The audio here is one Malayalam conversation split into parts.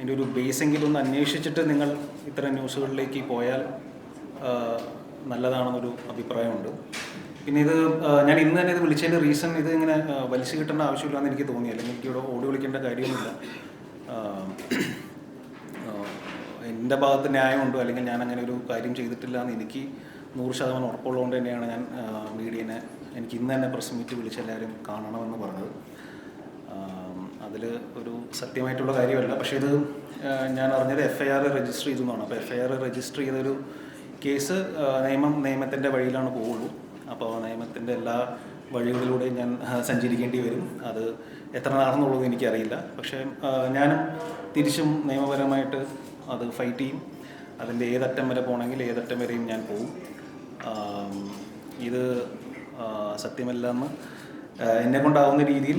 അതിന്റെ ഒരു ബേസെങ്കിലും ഒന്ന് അന്വേഷിച്ചിട്ട് നിങ്ങൾ ഇത്തരം ന്യൂസുകളിലേക്ക് പോയാൽ നല്ലതാണെന്നൊരു അഭിപ്രായമുണ്ട്. പിന്നെ ഇത് ഞാൻ ഇന്ന് തന്നെ ഇത് വിളിച്ചതിന്റെ റീസൺ ഇത് ഇങ്ങനെ വലിച്ചു കിട്ടേണ്ട ആവശ്യമില്ലാന്ന് എനിക്ക് തോന്നി. അല്ലെങ്കിൽ എനിക്ക് ഇവിടെ ഓടി വിളിക്കേണ്ട കാര്യമൊന്നുമില്ല. എന്റെ ഭാഗത്ത് ന്യായമുണ്ടോ? അല്ലെങ്കിൽ ഞാൻ അങ്ങനെ ഒരു കാര്യം ചെയ്തിട്ടില്ല എന്ന് എനിക്ക് നൂറ് ശതമാനം ഉറപ്പുള്ളതുകൊണ്ട് തന്നെയാണ് ഞാൻ മീഡിയനെ എനിക്ക് ഇന്ന് തന്നെ പ്രസ് മീറ്റ് വിളിച്ച് എല്ലാവരും കാണണമെന്ന് പറഞ്ഞത്. അതിൽ ഒരു സത്യമായിട്ടുള്ള കാര്യമല്ല. പക്ഷേ ഇത് ഞാൻ അറിഞ്ഞത് എഫ് ഐ ആർ രജിസ്റ്റർ ചെയ്തു എന്നാണ് അപ്പോൾ എഫ് ഐ ആർ രജിസ്റ്റർ ചെയ്തൊരു കേസ് നിയമം നിയമത്തിന്റെ വഴിയിലാണ് പോവുള്ളൂ. അപ്പോൾ നിയമത്തിന്റെ എല്ലാ വഴികളിലൂടെയും ഞാൻ സഞ്ചരിക്കേണ്ടി വരും. അത് എത്ര നാളെന്നുള്ളത് എനിക്കറിയില്ല. പക്ഷേ ഞാനും തിരിച്ചും നിയമപരമായിട്ട് അത് ഫൈറ്റ് ചെയ്യും. അതിന്റെ ഏതറ്റം വരെ പോകണമെങ്കിൽ ഏതറ്റം വരെയും ഞാൻ പോകും ഇത് സത്യമല്ല സത്യമല്ലെന്ന് എന്നെ കൊണ്ടാവുന്ന രീതിയിൽ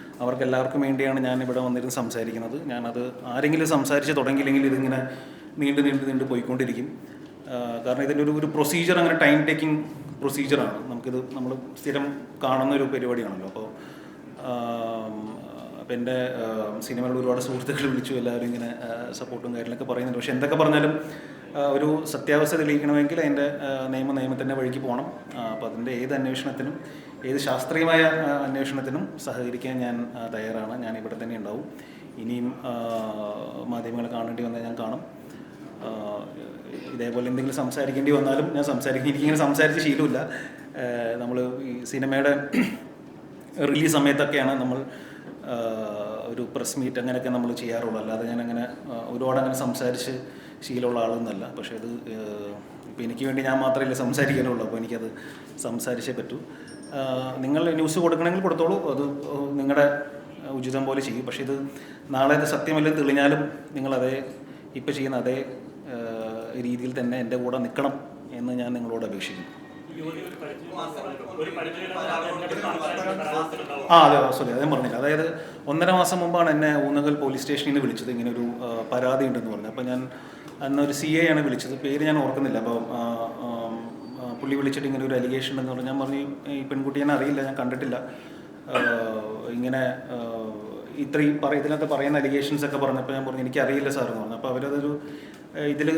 അവർക്ക് എല്ലാവർക്കും വേണ്ടിയാണ് ഞാൻ ഇവിടെ വന്നിരുന്ന് സംസാരിക്കുന്നത്. ഞാനത് ആരെങ്കിലും സംസാരിച്ച് തുടങ്ങിയില്ലെങ്കിൽ ഇതിങ്ങനെ നീണ്ടു നീണ്ടു നീണ്ടു പോയിക്കൊണ്ടിരിക്കും. കാരണം ഇതിന്റെ ഒരു ഒരു പ്രൊസീജിയർ അങ്ങനെ ടൈം ടേക്കിംഗ് പ്രൊസീജിയറാണ് നമുക്കിത് നമ്മൾ സ്ഥിരം കാണുന്ന ഒരു പരിപാടിയാണല്ലോ. അപ്പോൾ അപ്പോൾ എന്റെ സിനിമകളിൽ ഒരുപാട് സുഹൃത്തുക്കൾ വിളിച്ചു എല്ലാവരും ഇങ്ങനെ സപ്പോർട്ടും കാര്യങ്ങളൊക്കെ പറയുന്നുണ്ട്. പക്ഷെ എന്തൊക്കെ പറഞ്ഞാലും ഒരു സത്യാവസ്ഥ തെളിയിക്കണമെങ്കിൽ അതിന്റെ നിയമ നിയമത്തിന്റെ വഴിക്ക് പോകണം. അപ്പോൾ അതിന്റെ ഏത് അന്വേഷണത്തിനും ഏത് ശാസ്ത്രീയമായ അന്വേഷണത്തിനും സഹകരിക്കാൻ ഞാൻ തയ്യാറാണ്. ഞാൻ ഇവിടെ തന്നെ ഉണ്ടാവും. ഇനിയും മാധ്യമങ്ങൾ കാണേണ്ടി വന്നാൽ ഞാൻ കാണും. ഇതേപോലെ എന്തെങ്കിലും സംസാരിക്കേണ്ടി വന്നാലും ഞാൻ സംസാരിക്കും. എനിക്കിങ്ങനെ സംസാരിച്ച് ശീലമില്ല. നമ്മൾ ഈ സിനിമയുടെ റിലീസ് സമയത്തൊക്കെയാണ് നമ്മൾ ഒരു പ്രസ് മീറ്റ് അങ്ങനെയൊക്കെ നമ്മൾ ചെയ്യാറുള്ളൂ. അല്ലാതെ ഞാൻ അങ്ങനെ ഒരുപാട് അങ്ങനെ സംസാരിച്ച് ശീലമുള്ള ആളൊന്നുമല്ല. പക്ഷേ അത് ഇപ്പോൾ എനിക്ക് വേണ്ടി ഞാൻ മാത്രമല്ല സംസാരിക്കാനുള്ളൂ. അപ്പോൾ എനിക്കത് സംസാരിച്ചേ പറ്റൂ. നിങ്ങൾ ന്യൂസ് കൊടുക്കണമെങ്കിൽ കൊടുത്തോളൂ. അത് നിങ്ങളുടെ ഉചിതം പോലെ ചെയ്യും. പക്ഷേ ഇത് നാളെ ഇത് സത്യമല്ലെന്ന് തെളിഞ്ഞാലും നിങ്ങളതേ ഇപ്പോൾ ചെയ്യുന്ന അതേ രീതിയിൽ തന്നെ എന്റെ കൂടെ നിൽക്കണം എന്ന് ഞാൻ നിങ്ങളോട് അപേക്ഷിക്കുന്നു. ആ അതെ സോറി അതേ പറഞ്ഞില്ല. അതായത് ഒന്നര മാസം മുമ്പാണ് എന്നെ ഊന്നകൽ പോലീസ് സ്റ്റേഷനിൽ നിന്ന് വിളിച്ചത്. ഇങ്ങനെ ഒരു പരാതി ഉണ്ടെന്ന് പറഞ്ഞു. അപ്പോൾ ഞാൻ അന്നൊരു സി എ ആണ് വിളിച്ചത്. പേര് ഞാൻ ഓർക്കുന്നില്ല. അപ്പോൾ പുള്ളി വിളിച്ചിട്ട് ഇങ്ങനെ ഒരു അലിഗേഷൻ എന്ന് പറഞ്ഞു. ഞാൻ പറഞ്ഞു ഈ പെൺകുട്ടി ഞാൻ അറിയില്ല ഞാൻ കണ്ടിട്ടില്ല. ഇങ്ങനെ ഇത്രയും പറ ഇതിനകത്ത് പറയുന്ന അലിഗേഷൻസ് ഒക്കെ പറഞ്ഞപ്പോൾ ഞാൻ പറഞ്ഞു എനിക്കറിയില്ല സാർ എന്ന് പറഞ്ഞു. അപ്പോൾ അവരതൊരു ഇതിൽ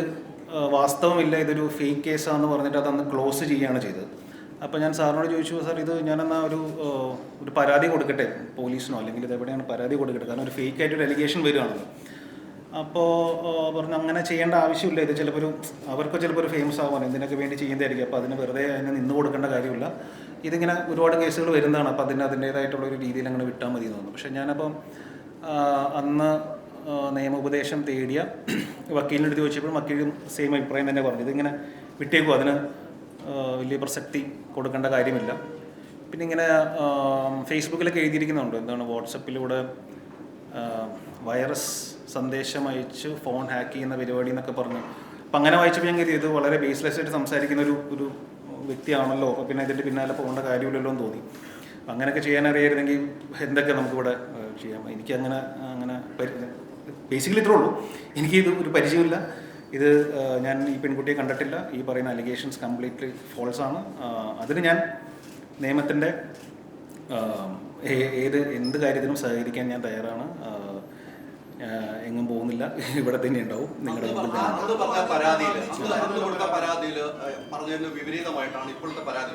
വാസ്തവമില്ല ഇതൊരു ഫേക്ക് കേസാണെന്ന് പറഞ്ഞിട്ട് അതന്ന് ക്ലോസ് ചെയ്യുകയാണ് ചെയ്തത്. അപ്പോൾ ഞാൻ സാറിനോട് ചോദിച്ചു സാർ ഇത് ഞാനെന്നാ ഒരു ഒരു പരാതി കൊടുക്കട്ടെ? പോലീസിനോ അല്ലെങ്കിൽ ഇത് എവിടെയാണ് പരാതി കൊടുക്കട്ടെ? കാരണം ഒരു ഫേക്ക് ആയിട്ട് ഒരു അലിഗേഷൻ വരികയാണല്ലോ അപ്പോൾ പറഞ്ഞു അങ്ങനെ ചെയ്യേണ്ട ആവശ്യമില്ല. ഇത് ചിലപ്പോൾ ഒരു അവർക്ക് ചിലപ്പോൾ ഒരു ഫേമസ് ആവാൻ ഇതിനൊക്കെ വേണ്ടി ചെയ്യുന്നതായിരിക്കും. അപ്പോൾ അതിന് വെറുതെ അതിന് നിന്ന് കൊടുക്കേണ്ട കാര്യമില്ല. ഇതിങ്ങനെ ഒരുപാട് കേസുകൾ വരുന്നതാണ്. അപ്പോൾ അതിന് അതിന്റേതായിട്ടുള്ള ഒരു രീതിയിൽ അങ്ങനെ വിട്ടാൽ മതി എന്ന് തോന്നുന്നു. പക്ഷേ ഞാനപ്പം അന്ന് നിയമോപദേശം തേടിയ വക്കീലിന്റെ അടുത്ത് ചോദിച്ചപ്പോൾ വക്കീലും സെയിം അഭിപ്രായം തന്നെ പറഞ്ഞു. ഇതിങ്ങനെ വിട്ടേക്കും അതിന് വലിയ പ്രസക്തി കൊടുക്കേണ്ട കാര്യമില്ല. പിന്നെ ഇങ്ങനെ ഫേസ്ബുക്കിലൊക്കെ എഴുതിയിരിക്കുന്നുണ്ട്. എന്താണ് വാട്സപ്പിലൂടെ വൈറസ് സന്ദേശം അയച്ച് ഫോൺ ഹാക്ക് ചെയ്യുന്ന പരിപാടി എന്നൊക്കെ പറഞ്ഞു. അപ്പം അങ്ങനെ വായിച്ചപ്പോൾ ഞാൻ കരുതി ഇത് വളരെ ബേസ്ലെസ് ആയിട്ട് സംസാരിക്കുന്ന ഒരു ഒരു വ്യക്തിയാണല്ലോ. പിന്നെ ഇതിന്റെ പിന്നാലെ പോകേണ്ട കാര്യമില്ലല്ലോ എന്ന് തോന്നി. അങ്ങനെയൊക്കെ ചെയ്യാൻ അറിയായിരുന്നെങ്കിൽ എന്തൊക്കെ നമുക്കിവിടെ ചെയ്യാം. എനിക്ക് അങ്ങനെ അങ്ങനെ ബേസിക്കലി ഇത്രേ ഉള്ളൂ. എനിക്ക് ഇത് ഒരു പരിചയമില്ല ഇത് ഞാൻ ഈ പെൺകുട്ടിയെ കണ്ടിട്ടില്ല. ഈ പറയുന്ന അലിഗേഷൻസ് കംപ്ലീറ്റ്ലി ഫോൾസ് ആണ്. അതിന് ഞാൻ നിയമത്തിന്റെ ഏത് എന്ത് കാര്യത്തിനും സഹകരിക്കാൻ ഞാൻ തയ്യാറാണ്. എങ്ങും പോകുന്നില്ല. ഇവിടെ തന്നെ ഉണ്ടാവും. നിങ്ങളുടെ മുമ്പിൽ പരാതിയിൽ പരാതിയിൽ പറഞ്ഞതിന് വിപരീതമായിട്ടാണ് ഇപ്പോഴത്തെ പരാതി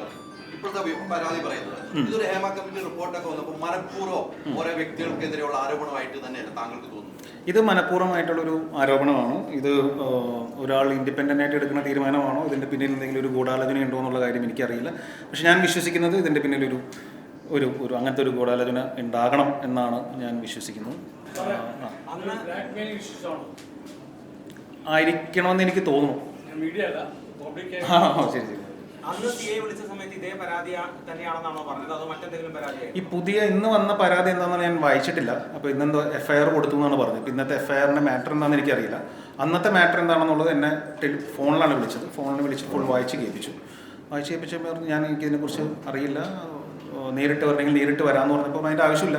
ഇപ്പോഴത്തെ പരാതി പറയുന്നത്. ഇതൊരു ഹേമ കമ്മിറ്റി റിപ്പോർട്ടൊക്കെ വന്നപ്പോൾ മനഃപൂർവം ഓരോ വ്യക്തികൾക്കെതിരെയുള്ള ആരോപണമായിട്ട് തന്നെയല്ല താങ്കൾക്ക് തോന്നുന്നു ഇത് മനഃപൂർവമായിട്ടുള്ളൊരു ആരോപണമാണ്? ഇത് ഒരാൾ ഇൻഡിപെൻഡന്റ് ആയിട്ട് എടുക്കുന്ന തീരുമാനമാണോ? ഇതിന്റെ പിന്നിൽ എന്തെങ്കിലും ഒരു ഗൂഢാലോചന ഉണ്ടോ എന്നുള്ള കാര്യം എനിക്കറിയില്ല. പക്ഷെ ഞാൻ വിശ്വസിക്കുന്നത് ഇതിന്റെ പിന്നിൽ ഒരു ഒരു അങ്ങനത്തെ ഒരു ഗൂഢാലോചന ഉണ്ടാകണം എന്നാണ് ഞാൻ വിശ്വസിക്കുന്നത് ആയിരിക്കണമെന്ന് എനിക്ക് തോന്നുന്നു. ശരി ശരി. പറഞ്ഞത്? അതോ ഈ പുതിയ ഇന്ന് വന്ന പരാതി എന്താണെന്ന് ഞാൻ വായിച്ചിട്ടില്ല. അപ്പോൾ ഇന്നെന്തോ എഫ് ഐ ആർ കൊടുത്തു എന്നാണ് പറഞ്ഞത്. ഇന്നത്തെ എഫ്ഐആറിന്റെ മാറ്റർ എന്താണെന്ന് എനിക്കറിയില്ല. അന്നത്തെ മാറ്റർ എന്താണെന്നുള്ളത് എന്നെ ഫോണിലാണ് വിളിച്ചത്. ഫോണിൽ വിളിച്ച് ഫുൾ വായിച്ച് കേൾപ്പിച്ചു. വായിച്ച് കേൾപ്പിച്ചപ്പോൾ ഞാൻ എനിക്കിതിനെക്കുറിച്ച് അറിയില്ല. നേരിട്ട് വരണമെങ്കിൽ നേരിട്ട് വരാമെന്ന് പറഞ്ഞപ്പോൾ അതിന്റെ ആവശ്യമില്ല.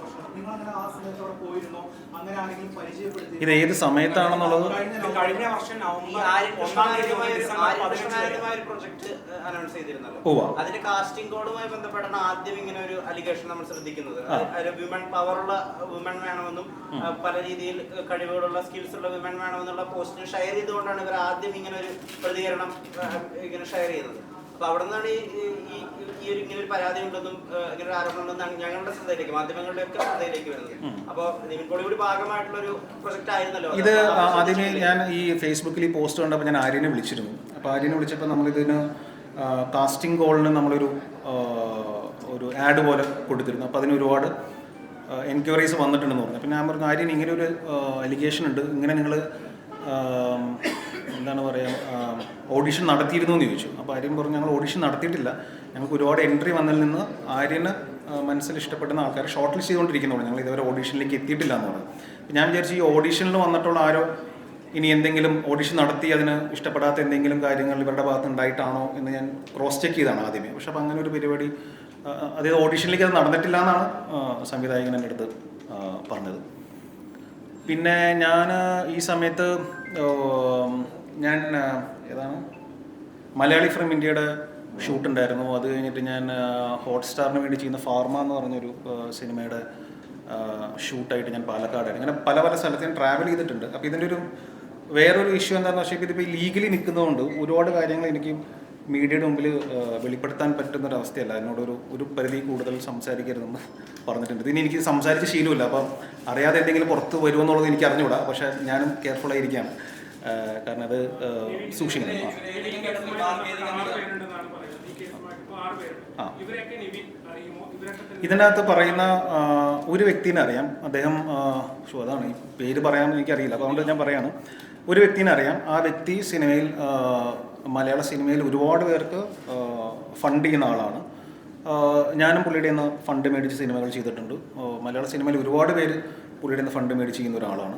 ഇത് ഏത് സമയത്താണെന്നുള്ളത്? കഴിഞ്ഞ വർഷം നവംബർ. അതിന്റെ കാസ്റ്റിംഗ് കോഡുമായി ബന്ധപ്പെട്ടാണ് ആദ്യം ഇങ്ങനെ ഒരു അലിഗേഷൻ നമ്മൾ ശ്രദ്ധിക്കുന്നത്. വിമൻ പവറുള്ള വിമൻ വേണമെന്നും പല രീതിയിൽ കഴിവുകളുള്ള സ്കിൽസ് ഉള്ള വിമൻ വേണമെന്നുള്ള പോസ്റ്റിന് ഷെയർ ചെയ്തുകൊണ്ടാണ് ഇവർ ആദ്യം ഇങ്ങനെ ഒരു പ്രതികരണം ഇങ്ങനെ ഷെയർ ചെയ്തത് അപ്പൊ അവിടെ നിന്നാണ് ഈ ഈ- ഈ ഒരു ഇങ്ങനെ ഒരു പരാതി ഉണ്ടെന്നും ഇങ്ങനെ ഒരു ആരോപണം ഉണ്ടെന്നാണ് ഞങ്ങളുടെ ശ്രദ്ധയിലേക്ക് മാധ്യമങ്ങളുടെ ഒക്കെ ശ്രദ്ധയിലേക്ക് വരുന്നത്. അപ്പൊ നിവിൻ കോളിവുഡ് ഭാഗമായിട്ടുള്ള ഒരു പ്രൊജക്ട് ആയിരുന്നല്ലോ ഇത് അപ്പൊ ആദ്യമേ ഞാൻ ഈ ഫേസ്ബുക്കിൽ ഈ പോസ്റ്റ് കണ്ടപ്പോൾ ഞാൻ ആര്യനെ വിളിച്ചിരുന്നു. അപ്പോൾ ആര്യനെ വിളിച്ചപ്പോൾ നമ്മളിതിന് കാസ്റ്റിംഗ് കോളിന് നമ്മളൊരു ഒരു ആഡ് പോലെ കൊടുത്തിരുന്നു. അപ്പോൾ അതിന് ഒരുപാട് എൻക്വയറീസ് വന്നിട്ടുണ്ടെന്ന് പറഞ്ഞു. പിന്നെ ഞാൻ പറഞ്ഞു ആര്യൻ ഇങ്ങനെ ഒരു അലിഗേഷൻ ഉണ്ട്. ഇങ്ങനെ നിങ്ങൾ എന്താണ് പറയുക ഓഡിഷൻ നടത്തിയിരുന്നു എന്ന് ചോദിച്ചു. അപ്പോൾ ആര്യൻ പറഞ്ഞു ഞങ്ങൾ ഓഡിഷൻ നടത്തിയിട്ടില്ല. ഞങ്ങൾക്ക് ഒരുപാട് എൻട്രി വന്നതിൽ നിന്ന് ആര്യന് മനസ്സിൽ ഇഷ്ടപ്പെടുന്ന ആൾക്കാരെ ഷോർട്ട് ലിസ്റ്റ് ചെയ്തുകൊണ്ടിരിക്കുന്നുള്ളൂ. ഞങ്ങൾ ഇതുവരെ ഓഡീഷനിലേക്ക് എത്തിയിട്ടില്ല എന്ന് പറഞ്ഞു. ഞാൻ വിചാരിച്ചു ഈ ഓഡീഷനിൽ വന്നിട്ടുള്ള ആരോ ഇനി എന്തെങ്കിലും ഓഡിഷൻ നടത്തി അതിന് ഇഷ്ടപ്പെടാത്ത എന്തെങ്കിലും കാര്യങ്ങൾ ഇവരുടെ ഭാഗത്ത് ഉണ്ടായിട്ടാണോ എന്ന് ഞാൻ ക്രോസ് ചെക്ക് ചെയ്താണ് ആദ്യമേ. പക്ഷെ അപ്പം അങ്ങനെ ഒരു പരിപാടി അതായത് ഓഡീഷനിലേക്ക് അത് നടന്നിട്ടില്ല എന്നാണ് സംവിധായകൻ എന്റെ അടുത്ത് പറഞ്ഞത്. പിന്നെ ഞാൻ ഈ സമയത്ത് ഞാൻ ഏതാണ്? മലയാളി ഫ്രം ഇന്ത്യയുടെ ഷൂട്ട് ഉണ്ടായിരുന്നു അത് കഴിഞ്ഞിട്ട് ഞാൻ ഹോട്ട്സ്റ്റാറിന് വേണ്ടി ചെയ്യുന്ന ഫാർമ എന്ന് പറഞ്ഞൊരു സിനിമയുടെ ഷൂട്ടായിട്ട് ഞാൻ പാലക്കാടായിരുന്നു. ഇങ്ങനെ പല പല സ്ഥലത്ത് ഞാൻ ട്രാവൽ ചെയ്തിട്ടുണ്ട്. അപ്പോൾ ഇതിന്റെ ഒരു വേറൊരു ഇഷ്യൂ എന്താണെന്ന് വെച്ചാൽ ഇതിപ്പോൾ ലീഗലി നിൽക്കുന്നതുകൊണ്ട് ഒരുപാട് കാര്യങ്ങൾ എനിക്ക് മീഡിയയുടെ മുമ്പിൽ വെളിപ്പെടുത്താൻ പറ്റുന്ന ഒരു അവസ്ഥയല്ല എന്നോടൊരു ഒരു പരിധി കൂടുതൽ സംസാരിക്കരുതെന്ന് പറഞ്ഞിട്ടുണ്ട്. ഇതിന് എനിക്ക് സംസാരിച്ച ശീലമില്ല. അപ്പം അറിയാതെ എന്തെങ്കിലും പുറത്ത് വരുമോ എന്നുള്ളത് എനിക്ക് അറിഞ്ഞുകൂടാ പക്ഷെ ഞാനും കെയർഫുൾ ആയിരിക്കാം കാരണം അത് സൂക്ഷിക്കണം. ഇതിനകത്ത് പറയുന്ന ഒരു വ്യക്തിനെ അറിയാം അദ്ദേഹം അതാണ് ഈ പേര് പറയാമെന്ന് എനിക്കറിയില്ല. അപ്പോൾ അതുകൊണ്ട് ഞാൻ പറയാണ്. ഒരു വ്യക്തിനെ അറിയാം ആ വ്യക്തി സിനിമയിൽ മലയാള സിനിമയിൽ ഒരുപാട് പേർക്ക് ഫണ്ട് ചെയ്യുന്ന ആളാണ്. ഞാനും പുള്ളിയുടെ നിന്ന് ഫണ്ട് മേടിച്ച് സിനിമകൾ ചെയ്തിട്ടുണ്ട്. മലയാള സിനിമയിൽ ഒരുപാട് പേര് പുള്ളിയുടെ നിന്ന് ഫണ്ട് മേടിച്ച് ചെയ്യുന്ന ഒരാളാണ്.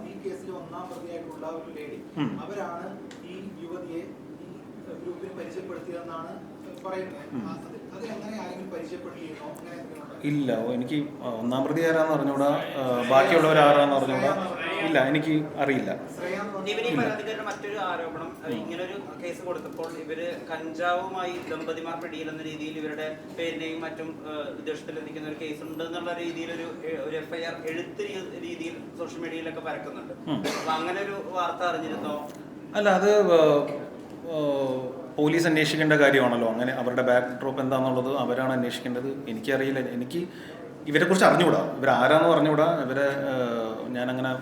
ഒരു ലേഡി അവരാണ് ഈ യുവതിയെ ഈ ഗ്രൂപ്പിൽ പരിചയപ്പെടുത്തിയതെന്നാണ് പറയുന്നത്. ഉം. അത് അത് എങ്ങനെ ആരെങ്കിലും പരിചയപ്പെടുത്തിയിരുന്നോ? അങ്ങനെ? ഇല്ല. എനിക്ക് ഒന്നാം പ്രതി ആരാന്ന് അറിഞ്ഞൂടാ? ബാക്കിയുള്ളവർ ആരാന്ന് അറിഞ്ഞൂടാ? ഇല്ല എനിക്ക് അറിയില്ല. മറ്റൊരു ആരോപണം. ഇങ്ങനെ ഒരു കേസ് കൊടുത്തപ്പോൾ ഇവർ കഞ്ചാവുമായി ദമ്പതിമാർ പിടിയിലെന്ന രീതിയിൽ ഇവരുടെ പേരിനെയും മറ്റും ഏഹ്, വിദേശത്തിൽ എത്തിക്കുന്ന ഒരു കേസ് ഉണ്ട് എന്നുള്ള രീതിയിൽ ഒരു ഒരു എഫ്ഐആർ എഴുത്ത് രീതിയിൽ സോഷ്യൽ മീഡിയയിലൊക്കെ പരക്കുന്നുണ്ട്. അപ്പൊ അങ്ങനെ ഒരു വാർത്ത അറിഞ്ഞിരുന്നോ? അല്ല അത് പോലീസ് അന്വേഷിക്കേണ്ട കാര്യമാണല്ലോ. അങ്ങനെ അവരുടെ ബാക്ക് ഡ്രോപ്പ് എന്താണെന്നുള്ളത് അവരാണ് അന്വേഷിക്കേണ്ടത്. എനിക്കറിയില്ല. എനിക്ക് ഇവരെക്കുറിച്ച് അറിഞ്ഞുകൂടാ. ഇവരാരാന്ന് പറഞ്ഞുകൂടാ ഇവരെ ഞാനങ്ങനെ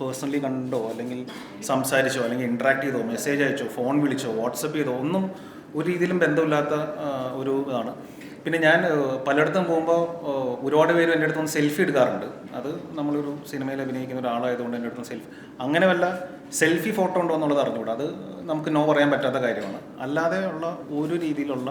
പേഴ്സണലി കണ്ടോ? അല്ലെങ്കിൽ സംസാരിച്ചോ? അല്ലെങ്കിൽ ഇൻട്രാക്ട് ചെയ്തോ? മെസ്സേജ് അയച്ചോ? ഫോൺ വിളിച്ചോ? വാട്സപ്പ് ചെയ്തോ? ഒന്നും ഒരു രീതിയിലും ബന്ധമില്ലാത്ത ഒരു ഇതാണ്. പിന്നെ ഞാൻ പലയിടത്തും പോകുമ്പോൾ ഒരുപാട് പേര് എന്റെ അടുത്ത് സെൽഫി എടുക്കാറുണ്ട്. അത് നമ്മളൊരു സിനിമയിൽ അഭിനയിക്കുന്ന ഒരാളായതുകൊണ്ട് എന്റെ അടുത്ത് സെൽഫി അങ്ങനെ വല്ല സെൽഫി ഫോട്ടോ ഉണ്ടോ എന്നുള്ളത് അറിഞ്ഞുകൂടാ. അത് നമുക്ക് നോ പറയാൻ പറ്റാത്ത കാര്യമാണ്. അല്ലാതെ ഉള്ള ഒരു രീതിയിലുള്ള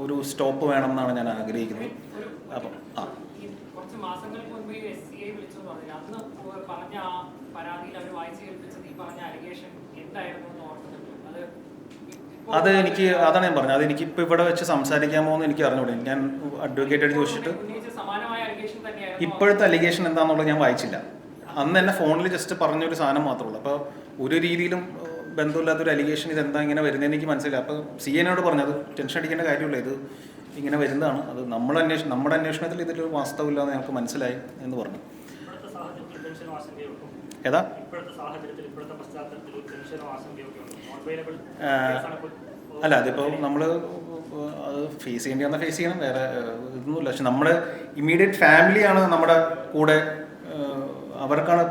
ഒരു സ്റ്റോപ്പ് വേണം എന്നാണ് ഞാൻ ആഗ്രഹിക്കുന്നത്. അപ്പം ആ. കുറച്ച് മാസങ്ങൾക്ക് മുൻപ് എസ് സി ഐ അന്ന് പറഞ്ഞ ആ പരാതിയിൽ അവർ വായിച്ചു കേൾപ്പിച്ചത് ഈ പറഞ്ഞ അലിഗേഷൻ എന്തായിരുന്നു എന്ന് ഓർക്കുന്നുണ്ട് അത് അത് എനിക്ക് അതാണ് ഞാൻ പറഞ്ഞത്. അത് എനിക്ക് ഇപ്പോൾ ഇവിടെ വെച്ച് സംസാരിക്കാമോ എന്ന് എനിക്ക് അറിഞ്ഞൂടെ. ഞാൻ അഡ്വക്കേറ്റ് ചോദിച്ചിട്ട് അലിഗേഷൻ തന്നെയായിരുന്നു. ഇപ്പോഴത്തെ അലിഗേഷൻ എന്താണെന്നുള്ളത് ഞാൻ വായിച്ചില്ല. അന്ന് എന്നെ ഫോണിൽ ജസ്റ്റ് പറഞ്ഞൊരു സാധനം മാത്രമേ ഉള്ളൂ. അപ്പോൾ ഒരു രീതിയിലും ബന്ധമില്ലാത്തൊരു അലിഗേഷൻ ഇതെന്താ ഇങ്ങനെ വരുന്നതെന്ന് എനിക്ക് മനസ്സിലായി അപ്പോൾ സി എന്നോട് പറഞ്ഞത് ടെൻഷൻ അടിക്കേണ്ട കാര്യമില്ല ഇത് ഇങ്ങനെ വരുന്നതാണ്. അത് നമ്മൾ അന്വേഷണം നമ്മുടെ അന്വേഷണത്തിൽ ഇതിലൊരു വാസ്തവില്ലാന്ന് ഞങ്ങൾക്ക് മനസ്സിലായി എന്ന് പറഞ്ഞു. ഏതാ? അല്ല അതിപ്പോൾ നമ്മൾ അത് ഫേസ് ചെയ്യേണ്ടി വന്നാൽ ഫേസ് ചെയ്യണം. വേറെ ഇതൊന്നുമില്ല. പക്ഷെ നമ്മുടെ ഇമ്മീഡിയറ്റ് ഫാമിലിയാണ് നമ്മുടെ കൂടെ അവർക്കാണ്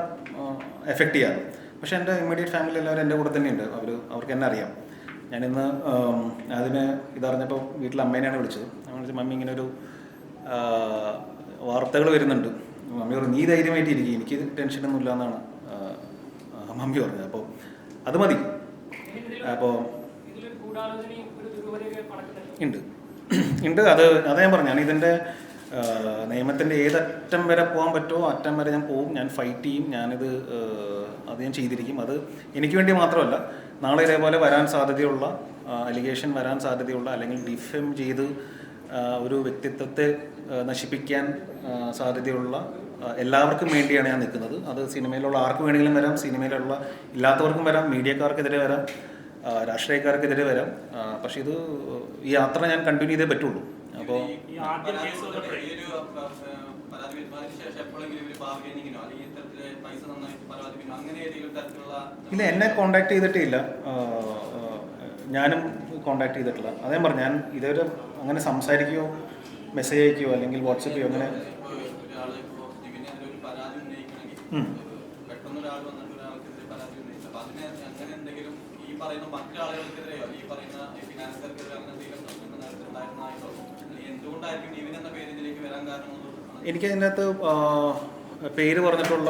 എഫക്റ്റ് ചെയ്യാറ്. പക്ഷെ എന്റെ ഇമ്മീഡിയറ്റ് ഫാമിലി എല്ലാവരും എന്റെ കൂടെ തന്നെയുണ്ട്. അവർ അവർക്ക് എന്നെ അറിയാം. ഞാനിന്ന് അതിന് ഇതറിഞ്ഞപ്പോൾ വീട്ടിൽ അമ്മേനെയാണ് വിളിച്ചത്. അമ്മ വിളിച്ച മമ്മി ഇങ്ങനെ ഒരു വാർത്തകൾ വരുന്നുണ്ട്. മമ്മി പറഞ്ഞു നീ ധൈര്യമായിട്ട് ഇരിക്കും. എനിക്ക് ടെൻഷനൊന്നും ഇല്ല എന്നാണ് മമ്മി പറഞ്ഞത്. അപ്പോൾ അത് മതി. അപ്പോൾ ഉണ്ട്. ഉണ്ട്. അത് അത് ഞാൻ പറഞ്ഞു. ഞാൻ ഇതിന്റെ നിയമത്തിന്റെ ഏതറ്റം വരെ പോകാൻ പറ്റുമോ അറ്റം വരെ ഞാൻ പോകും. ഞാൻ ഫൈറ്റ് ചെയ്യും. ഞാനിത് അത് ഞാൻ ചെയ്തിരിക്കും. അത് എനിക്ക് വേണ്ടി മാത്രമല്ല നാളെ ഇതേപോലെ വരാൻ സാധ്യതയുള്ള അലിഗേഷൻ വരാൻ സാധ്യതയുള്ള അല്ലെങ്കിൽ ഡിഫെം ചെയ്ത് ഒരു വ്യക്തിത്വത്തെ നശിപ്പിക്കാൻ സാധ്യതയുള്ള എല്ലാവർക്കും വേണ്ടിയാണ് ഞാൻ നിൽക്കുന്നത്. അത് സിനിമയിലുള്ള ആർക്ക് വേണമെങ്കിലും വരാം സിനിമയിലുള്ള ഇല്ലാത്തവർക്കും വരാം മീഡിയക്കാർക്കെതിരെ വരാം രാഷ്ട്രീയക്കാർക്കെതിരെ വരാം. പക്ഷേ ഇത് ഈ യാത്ര ഞാൻ കണ്ടിന്യൂ ചെയ്തേ പറ്റുള്ളൂ. അപ്പോൾ അങ്ങനെ ഇല്ല എന്നെ കോണ്ടാക്ട് ചെയ്തിട്ടേ ഇല്ല ആ, ആ, ഞാനും കോണ്ടാക്ട് ചെയ്തിട്ടില്ല. അതേ പറഞ്ഞു ഞാൻ ഇതുവരെ അങ്ങനെ സംസാരിക്കുകയോ മെസ്സേജ് അയക്കുകയോ അല്ലെങ്കിൽ വാട്സപ്പ് ചെയ്യോ അങ്ങനെ എനിക്കതിനകത്ത് പേര് പറഞ്ഞിട്ടുള്ള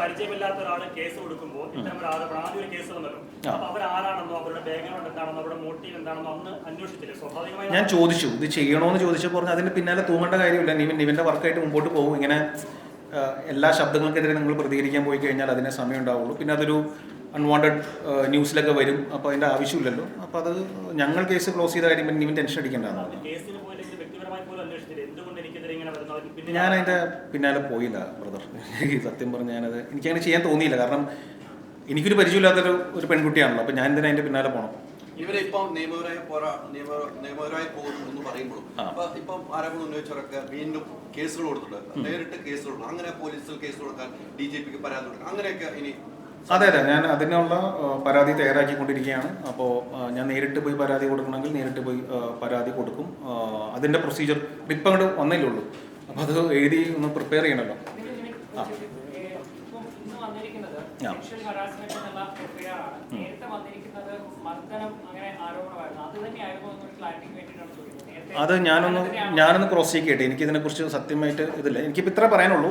പരിചയമില്ലാത്ത ഒരാൾ കേസ് കൊടുക്കുമ്പോൾ ഇത്തരം ഒരു ആരോപണം ആദ്യം കേസ് വന്നല്ലോ. അപ്പൊ അവരാരാണെന്നോ അവരുടെ ബാക്ക്ഗ്രൗണ്ട് എന്താണെന്നോ അവരുടെ മോട്ടീവ് എന്താണെന്നോ അന്ന് അന്വേഷിച്ചില്ലേ? സ്വാഭാവികമായി ഞാൻ ചോദിച്ചു ഇത് ചെയ്യണോന്ന് ചോദിച്ചപ്പോൾ പറഞ്ഞു അതിന്റെ പിന്നാലെ തൂങ്ങേണ്ട കാര്യമില്ല. നിവിൻ നിവിന്റെ വർക്കായിട്ട് മുമ്പോട്ട് പോകും ഇങ്ങനെ എല്ലാ ശബ്ദങ്ങൾക്കെതിരെ നിങ്ങൾ പ്രതികരിക്കാൻ പോയി കഴിഞ്ഞാൽ അതിനെ സമയം ഉണ്ടാവുള്ളൂ. പിന്നെ അതൊരു അൺവാണ്ടഡ് ന്യൂസിലൊക്കെ വരും. അപ്പോൾ അതിന്റെ ആവശ്യമില്ലല്ലോ. അപ്പോൾ അത് ഞങ്ങൾ കേസ് ക്ലോസ് ചെയ്ത കാര്യം പിന്നെ നിവിൻ ടെൻഷൻ അടിക്കേണ്ടതാണ് കേസിന് പോയില്ലെങ്കിൽ വ്യക്തിപരമായി പോലും അന്വേഷിച്ചില്ലേ എന്തുകൊണ്ട് എനിക്കെതിരെ ഇങ്ങനെ വരുന്നു അതിന് പിന്നിൽ ഞാൻ അതിന്റെ പിന്നാലെ പോയില്ല ബ്രദർ സത്യം പറഞ്ഞ് ഞാനത് എനിക്കങ്ങനെ ചെയ്യാൻ തോന്നിയില്ല. കാരണം എനിക്കൊരു പരിചയമില്ലാത്തൊരു ഒരു പെൺകുട്ടിയാണല്ലോ. അപ്പോൾ ഞാൻ എന്തിനാ അതിന്റെ പിന്നാലെ പോകണം നിയമപരമായ പോരാ നിയമ നിയമപരമായി പോകുന്നു എന്ന് പറയുമ്പോഴും ആ. അപ്പൊ ഇപ്പം ആരോപണം ഉന്നയിച്ചവരൊക്കെ വീണ്ടും കേസുകൾ കൊടുത്തിട്ടുണ്ട്. നേരിട്ട് കേസ് കൊടുക്കണം. അങ്ങനെ പോലീസിൽ കേസ് കൊടുക്കാൻ ഡി ജി പിക്ക് പരാതി കൊടുക്കണം. അങ്ങനെയൊക്കെ ഇനി അതെ അതെ. ഞാൻ അതിനുള്ള പരാതി തയ്യാറാക്കിക്കൊണ്ടിരിക്കുകയാണ്. അപ്പോൾ ഞാൻ നേരിട്ട് പോയി പരാതി കൊടുക്കണമെങ്കിൽ നേരിട്ട് പോയി പരാതി കൊടുക്കും. അതിന്റെ അതിന്റെ പ്രൊസീജിയർ ഇപ്പം അങ്ങോട്ട് വന്നില്ലേ ഉള്ളൂ. അപ്പോൾ അത് എഴുതി ഒന്ന് പ്രിപ്പയർ ചെയ്യണമല്ലോ ആ. ഇപ്പം അത് ഞാനൊന്ന് ഞാനൊന്ന് ക്രോസ് ചെക്ക് ചെയ്യട്ടെ. എനിക്ക് ഇതിനെക്കുറിച്ച് സത്യമായിട്ട് ഇതില്ല. എനിക്കിപ്പോൾ ഇത്ര പറയാനുള്ളൂ.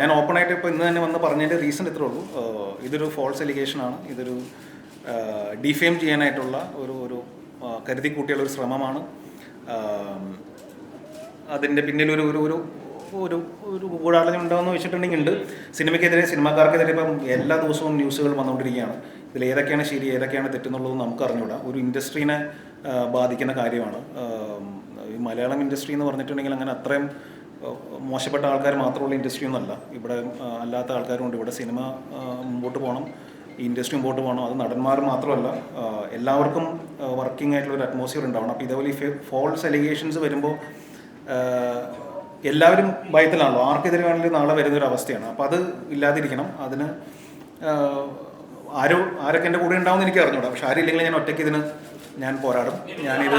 ഞാൻ ഓപ്പൺ ആയിട്ട് ഇപ്പോൾ ഇന്ന് തന്നെ വന്ന് പറഞ്ഞതിന്റെ റീസൺ ഇത്രേ ഉള്ളൂ. ഇതൊരു ഫോൾസ് എലിഗേഷൻ ആണ്. ഇതൊരു ഡിഫെയിം ചെയ്യാനായിട്ടുള്ള ഒരു ഒരു കരുതി കൂട്ടിയുള്ള ഒരു ശ്രമമാണ്. അതിന്റെ പിന്നിൽ ഒരു ഒരു ഒരു ഒരു ഒരു ഗൂഢാലോചന ഉണ്ടോയെന്ന് വെച്ചിട്ടുണ്ടെങ്കിൽ ഉണ്ട്. സിനിമയ്ക്കെതിരെ സിനിമാക്കാർക്കെതിരെ ഇപ്പം എല്ലാ ദിവസവും ന്യൂസുകൾ വന്നുകൊണ്ടിരിക്കുകയാണ്. ഇതിൽ ഏതൊക്കെയാണ് ശരി ഏതൊക്കെയാണ് തെറ്റെന്നുള്ളത് നമുക്ക് അറിഞ്ഞുകൂടാ ഒരു ഇൻഡസ്ട്രീനെ ബാധിക്കുന്ന കാര്യമാണ്. ഈ മലയാളം ഇൻഡസ്ട്രി എന്ന് പറഞ്ഞിട്ടുണ്ടെങ്കിൽ അങ്ങനെ അത്രയും മോശപ്പെട്ട ആൾക്കാർ മാത്രമുള്ള ഇൻഡസ്ട്രി ഒന്നുമല്ല. ഇവിടെ അല്ലാത്ത ആൾക്കാരുണ്ട് ഇവിടെ സിനിമ മുമ്പോട്ട് പോകണം. ഇൻഡസ്ട്രി മുമ്പോട്ട് പോകണം. അത് നടന്മാർ മാത്രമല്ല. എല്ലാവർക്കും വർക്കിംഗ് ആയിട്ടുള്ള ഒരു അറ്റ്മോസ്ഫിയർ ഉണ്ടാവണം. അപ്പോൾ ഇതേപോലെ ഈ ഫോൾസ് അലിഗേഷൻസ് വരുമ്പോൾ എല്ലാവരും ഭയത്തിലാണല്ലോ. ആർക്കെതിരെ വേണമെങ്കിലും നാളെ വരുന്നൊരു അവസ്ഥയാണ്. അപ്പോൾ അത് ഇല്ലാതിരിക്കണം. അതിന് ആരോ ആരൊക്കെ എന്റെ കൂടെ ഉണ്ടാവും എന്ന് എനിക്ക് അറിഞ്ഞൂടാ പക്ഷെ ആരില്ലെങ്കിൽ ഞാൻ ഒറ്റയ്ക്ക് ഇതിന് ഞാൻ പോരാടും. ഞാനിത്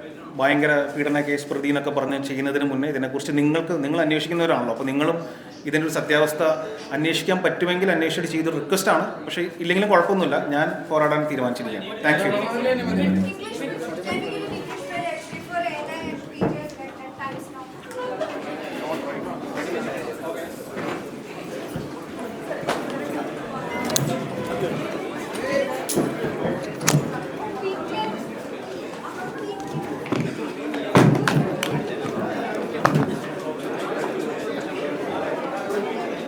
ഭയങ്കര പീഡന കേസ് പ്രതി എന്നൊക്കെ പറഞ്ഞ് ചെയ്യുന്നതിന് മുന്നേ ഇതിനെക്കുറിച്ച് നിങ്ങൾക്ക് നിങ്ങൾ അന്വേഷിക്കുന്നവരാണല്ലോ. അപ്പോൾ നിങ്ങളും ഇതിന്റെ ഒരു സത്യാവസ്ഥ അന്വേഷിക്കാൻ പറ്റുമെങ്കിൽ അന്വേഷിച്ചിട്ട് റിക്വസ്റ്റ് ആണ്. പക്ഷേ ഇല്ലെങ്കിലും കുഴപ്പമൊന്നുമില്ല. ഞാൻ പോരാടാൻ തീരുമാനിച്ചിരിക്കുകയാണ്. Thank you